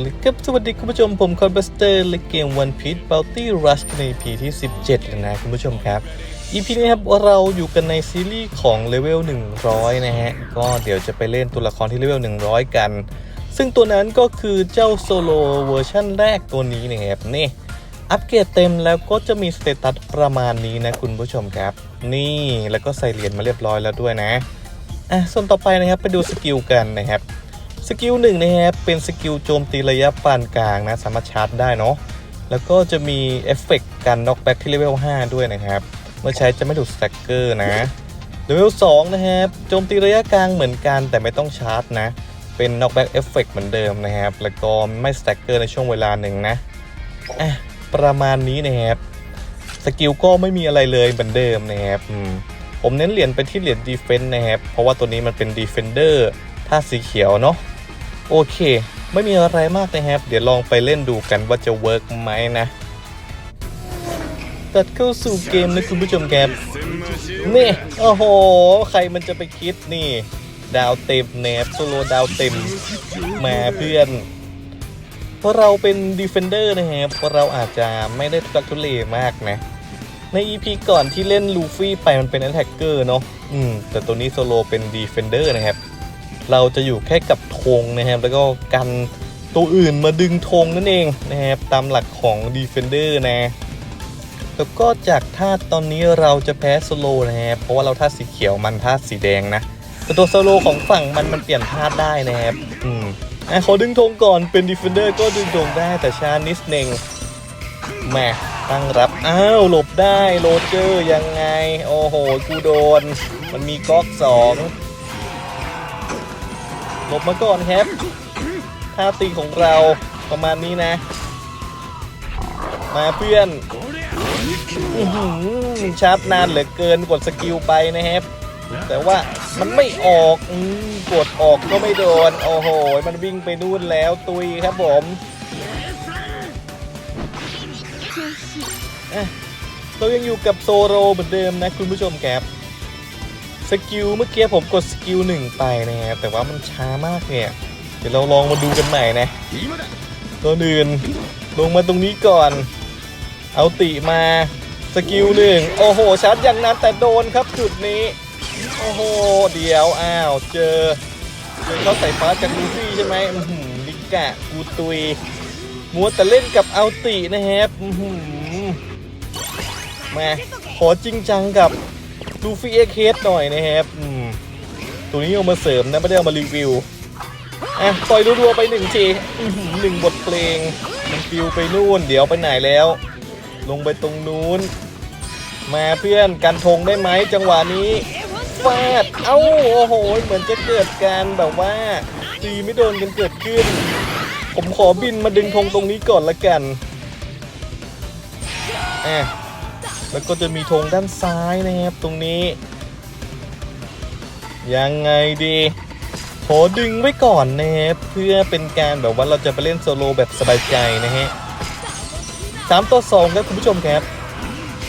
เลยครับสวัสดีคุณผู้ชมผมคอนเบสเตอร์และเกม One Piece Bounty Rush ใน EP ที่ 17 แล้วนะคุณผู้ชมครับ EP นี้ครับเราอยู่กันในซีรีส์ของเลเวล 100 นะฮะ ก็เดี๋ยวจะไปเล่นตัวละครที่เลเวล 100 กัน ซึ่งตัวนั้นก็คือเจ้าโซโลเวอร์ชั่นแรกตัวนี้นะครับนี่อัปเกรดเต็มแล้วก็จะมีสเตตัสประมาณนี้นะคุณผู้ชมครับ นี่แล้วก็ใส่เหรียญมาเรียบร้อยแล้วด้วยนะอะส่วนต่อไปนะครับไปดูสกิลกันนะครับ สกิลหนึ่งนะครับเป็นสกิลโจมตีระยะปานกลางนะสามารถชาร์จได้เนาะแล้วก็จะมีเอฟเฟกต์การน็อกแบ็กที่เลเวล5ด้วยนะครับ เมื่อใช้จะไม่ถูกสแต็กเกอร์นะเลเวล2นะครับโจมตีระยะกลางเหมือนกันแต่ไม่ต้องชาร์จนะ เป็นน็อกแบ็กเอฟเฟกต์เหมือนเดิมนะครับ แล้วก็ไม่สแต็กเกอร์ในช่วงเวลาหนึ่งนะอะประมาณนี้นะครับสกิลก็ไม่มีอะไรเลยเหมือนเดิมนะครับผมเน้นเหรียญไปที่เหรียญดีเฟนต์นะครับเพราะว่าตัวนี้มันเป็นดีเฟนเดอร์ท่าสีเขียวเนาะ โอเค ไม่มีอะไรมากนะครับ เดี๋ยวลองไปเล่นดูกันว่าจะเวิร์กไหมนะตัดเข้าสู่เกมนะคุณผู้ชมครับนี่ โอ้โห ใครมันจะไปคิดนี่ ดาวเต็มแนบโซโลดาวเต็มมาเพื่อนเพราะเราเป็นดีเฟนเดอร์นะครับเราอาจจะไม่ได้ทุกทุเลมากนะ ใน EP ก่อนที่เล่นลูฟี่ไปมันเป็นแอ t แทกเกอร์เนาะอืมแต่ตัวนี้โซโลเป็นดีเฟนเดอร์นะครับ เราจะอยู่แค่กับธงนะครับ แล้วก็กันตัวอื่นมาดึงธงนั่นเองนะครับ ตามหลักของ Defender นะแล้วก็จากธาตุตอนนี้เราจะแพ้โซโลนะครับเพราะว่าเราธาตุสีเขียวมันธาตุสีแดงนะแต่ตัวโซโลของฝั่งมันมันเปลี่ยนธาตุได้นะครับอืมอะขอดึงธงก่อนเป็น Defender ก็ดึงธงได้แต่ช้านิดนึงแม่ตั้งรับอ้าวหลบได้โรเจอร์ยังไง โอ้โหกูโดน มันมีก๊อกสอง หลบมาก่อนครับท่าตีของเราประมาณนี้นะ มาเพื่อนอชาร์จนานเหลือเกินกดสกิลไปนะครับแต่ว่ามันไม่ออกอกดออกก็ไม่โดน โอ้โห มันวิ่งไปนู่นแล้วตุยครับผมเรายังอยู่กับโซโรเหมือนเดิมนะคุณผู้ชมครับ สกิลเมื่อกี้ผมกดสกิลหนึ่งไปนะครับแต่ว่ามันช้ามากเนี่ย เดี๋ยวเราลองมาดูกันใหม่นะตัวอื่นลงมาตรงนี้ก่อน เอาติมาสกิลหนึ่งโอ้โหชาร์จอย่างนั้นแต่โดนครับจุดนี้ โอ้โห เดี๋ยวอ้าวเจอเจอเขาใส่ฟ้าจากลูฟี่ใช่ไหมลิกะกูตุยมัวแต่เล่นกับเอาตินะครับมาขอจริงจังกับ ลูฟี่เอ็กเฮดหน่อยนะครับอืมตัวนี้เอามาเสริมนะไม่ได้เอามารีวิวอะปล่อยรัวๆไปหนึ่งทีหนึ่งบทเพลงมันฟิวไปนู่น เดี๋ยวไปไหนแล้ว ลงไปตรงนู้น มาเพื่อนกันธงได้ไหมจังหวะนี้ฟาดเอ้าโอ้โห เหมือนจะเกิดการแบบว่าตีไม่โดนกันเกิดขึ้น ผมขอบินมาดึงธงตรงนี้ก่อนละกันอะ แล้วก็จะมีธงด้านซ้ายนะครับตรงนี้ ยังไงดีขอดึงไว้ก่อนนะครับเพื่อเป็นการแบบว่าเราจะไปเล่นโซโลแบบสบายใจนะฮะสามต่อสองครับคุณผู้ชมครับ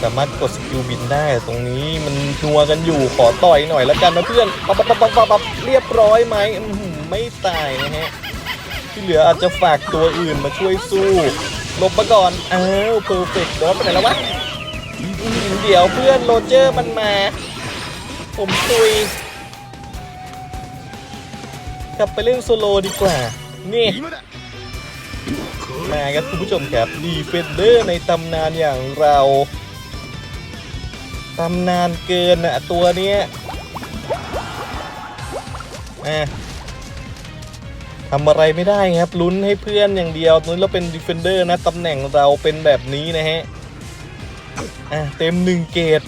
สามารถกดสกิลบินได้ตรงนี้มันนัวกันอยู่ขอต่อยหน่อยและกันนะเพื่อนปับปับปับปับปับปับเรียบร้อยไหมไม่ตายนะฮะที่เหลืออาจจะฝากตัวอื่นมาช่วยสู้หลบมาก่อนอ้าวเพอร์เฟกต์บอสไปไหนแล้ววะ เดี๋ยวเพื่อนโรเจอร์มันมา ผมตุย กลับไปเล่นโซโลดีกว่า นี่ มาครับคุณผู้ชมครับดีเฟนเดอร์ในตำนานอย่างเราตำนานเกินอะตัวเนี้ยอะทำอะไรไม่ได้ครับลุ้นให้เพื่อนอย่างเดียวตอนนี้เราเป็นดีเฟนเดอร์นะตำแหน่งเราเป็นแบบนี้นะฮะ อะเต็มหนึ่งเกต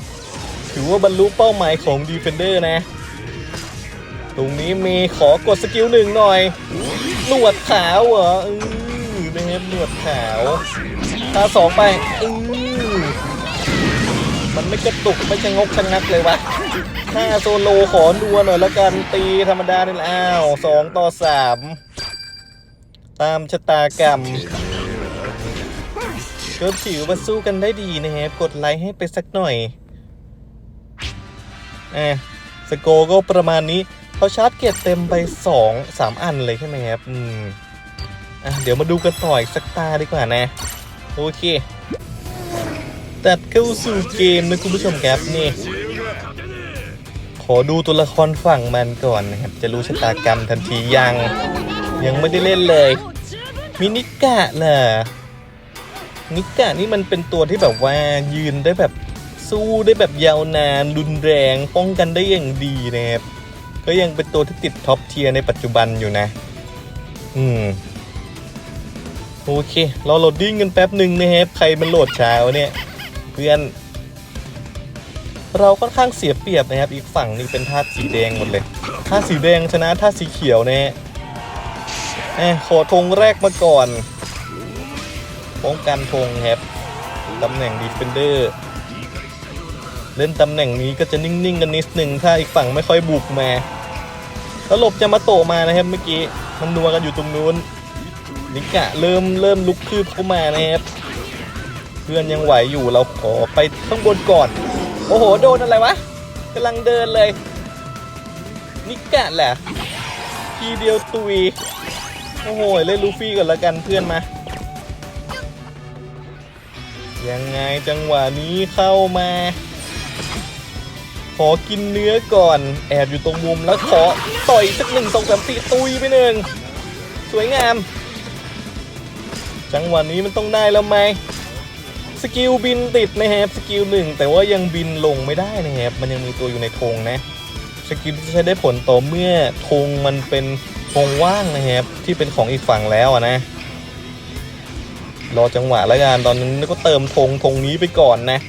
ถือว่าบรรลุเป้าหมายของ Defender นะ ตรงนี้มีขอกดสกิลหนึ่งหน่อย หนวดขาวเหรออือนะครับหนวดขาวตาสองไปอือมันไม่กระตุกไม่ชะงกชะงักเลยวะถ้าโซโลขอดัวหน่อยละกันตีธรรมดาเนี่แหละอ้าวสองต่อสามตามชะตากรรม ก็ถือว่าสู้กันได้ดีนะครับกดไลค์ให้ไปสักหน่อยอะสโกก็ประมาณนี้เขาชาร์จเกียรติเต็มไป2 3 อันเลยใช่ไหมครับอืมอะเดี๋ยวมาดูกันต่ออีกสักตาดีกว่านะ โอเค ตัดเข้าสู่เกมนะคุณผู้ชมครับนี่ ขอดูตัวละครฝั่งมันก่อนนะครับ จะรู้ชะตากรรมทันทียัง ยังไม่ได้เล่นเลย มินิกะล่ะ นิกะนี่มันเป็นตัวที่แบบว่ายืนได้แบบสู้ได้แบบยาวนานรุนแรงป้องกันได้อย่างดีนะครับ ก็ยังเป็นตัวที่ติดท็อปเทียร์ในปัจจุบันอยู่นะ อืม โอเคเราโหลดดิ้งกันแป๊บหนึ่งนะครับใครมันโหลดช้าวเนี่ย เพื่อน เราค่อนข้างเสียเปรียบนะครับ อีกฝั่งนี่เป็นธาตุสีแดงหมดเลยธาตุสีแดงชนะธาตุสีเขียวนะฮะแอบขอธงแรกมาก่อน ป้องกันธงครับตำแหน่งดีเฟนเดอร์เล่นตำแหน่งนี้ก็จะนิ่งๆกันนิดหนึ่งถ้าอีกฝั่งไม่ค่อยบุกมาแล้วหลบจะมาโตมานะครับเมื่อกี้มันนัวกันอยู่ตรงนู้นนิกะเริ่มเริ่มลุกคืบเข้ามานะครับเพื่อนยังไหวอยู่เราขอไปข้างบนก่อน โอ้โหโดนอะไรวะกำลังเดินเลย นิกะแหละทีเดียวตุยโอ้โหเล่นลูฟี่ก่อนละกันเพื่อนมา ยังไงจังหวะนี้เข้ามา ขอกินเนื้อก่อน แอบอยู่ตรงมุมแล้วขอต่อยสักหนึ่งสองสามสี่ตุยไปหนึ่งสวยงาม จังหวะนี้มันต้องได้แล้วไหมสกิลบินติดนะครับสกิลหนึ่งแต่ว่ายังบินลงไม่ได้นะครับมันยังมีตัวอยู่ในธงนะสกิลที่ใช้ได้ผลต่อเมื่อธงมันเป็นธงว่างนะครับที่เป็นของอีกฝั่งแล้วนะ รอจังหวะแล้วกันตอนนั้นก็เติมธงธงนี้ไปก่อนนะ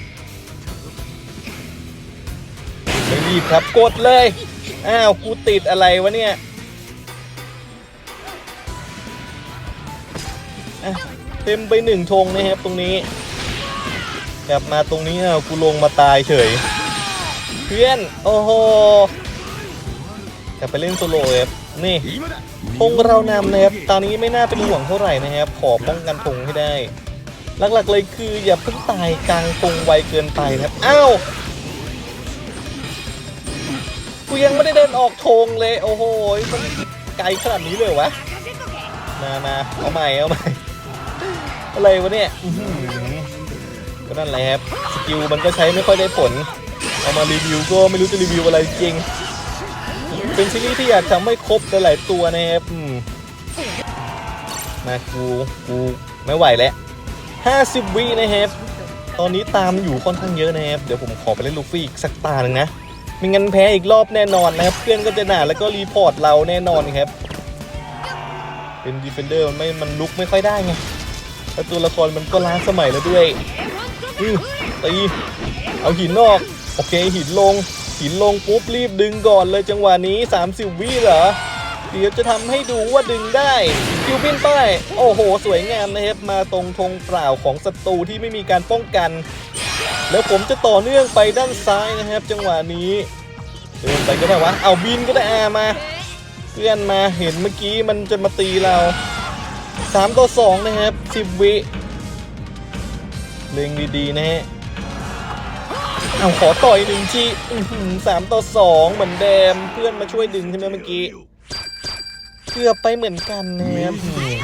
ไม่รีบครับกดเลย อ้าวกูติดอะไรวะเนี่ยเต็มไปหนึ่งธงนะครับตรงนี้ กลับมาตรงนี้อ้าวกูลงมาตายเฉย เพื่อน โอ้โหกลับไปเล่นโซโล่ครับนี่ ธงเรานำนะครับตอนนี้ไม่น่าเป็นห่วงเท่าไหร่นะครับขอป้องกันธงให้ได้ หลักๆเลยคืออย่าเพิ่งตายกลางธงไวเกินไปนะครับอ้าวกูยังไม่ได้เดินออกธงเลยโอ้โหมันไกลขนาดนี้เลยวะมามาเอาใหม่เอาใหม่อะไรวะเนี่ยก็นั่นแหละครับสกิลมันก็ใช้ไม่ค่อยได้ผลเอามารีวิวก็ไม่รู้จะรีวิวอะไรจริง เป็นซีรีส์ที่อยากทำให้ครบหลายๆตัวนะครับอืมมากูกูไม่ไหวแล้ว50วินะครับ ตอนนี้ตามอยู่ค่อนข้างเยอะนะครับ เดี๋ยวผมขอไปเล่นลูฟี่อีกสักตาหนึ่งนะไม่งั้นแพ้อีกรอบแน่นอนนะครับ เพื่อนก็จะด่าแล้วก็รีพอร์ตเราแน่นอนครับ เป็นดีเฟนเดอร์มันไม่มันลุกไม่ค่อยได้ไงแล้วตัวละครมันก็ล้าสมัยแล้วด้วยอือตีเอาหินออก โอเคหินลง หินลงปุ๊บรีบดึงก่อนเลยจังหวะนี้ 30 วิเหรอ เดี๋ยวจะทำให้ดูว่าดึงได้คิวบินไปโอ้โห สวยงามนะครับ มาตรงธงเปล่าของศัตรูที่ไม่มีการป้องกัน แล้วผมจะต่อเนื่องไปด้านซ้ายนะครับ จังหวะนี้เดินไปก็ได้วะเอาบินก็ได้อามาเพื่อนมาเห็นเมื่อกี้มันจะมาตีเรา 3 ต่อ 2 นะครับ 10 วิเล็งดี ๆ นะฮะ เอาขอต่อยหนึ่งทีอื้อหือสามต่อสองเหมือนเดิมเพื่อนมาช่วยดึงใช่ไหมเมื่อกี้เกือบไปเหมือนกันนะครับอืม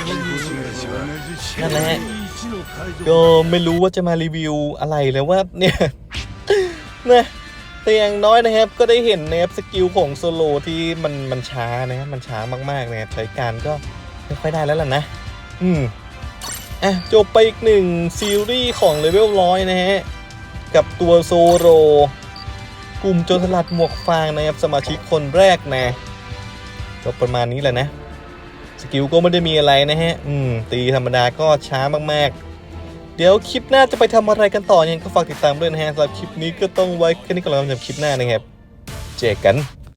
นั่นแหละฮะก็ไม่รู้ว่าจะมารีวิวอะไรแล้วว่าเนี่ยนะแต่อย่างน้อยนะครับก็ได้เห็นนะครับสกิลของโซโลที่มันมันช้านะครับมันช้ามากๆนะครับใช้การก็ไม่ค่อยได้แล้วล่ะนะ อืมอะจบไปอีกหนึ่งซีรีส์ของเลเวลร้อยนะฮะ กับตัวโซโร กลุ่มโจรสลัดหมวกฟางนะครับสมาชิกคนแรกนะก็ประมาณนี้แหละนะ สกิลก็ไม่ได้มีอะไรนะฮะ อืม ตีธรรมดาก็ช้ามากๆ เดี๋ยวคลิปหน้าจะไปทำอะไรกันต่อเนี่ยก็ฝากติดตามด้วยนะฮะสำหรับคลิปนี้ก็ต้องไว้แค่นี้ก่อนแล้วสำหรับคลิปหน้านะครับ เจอกัน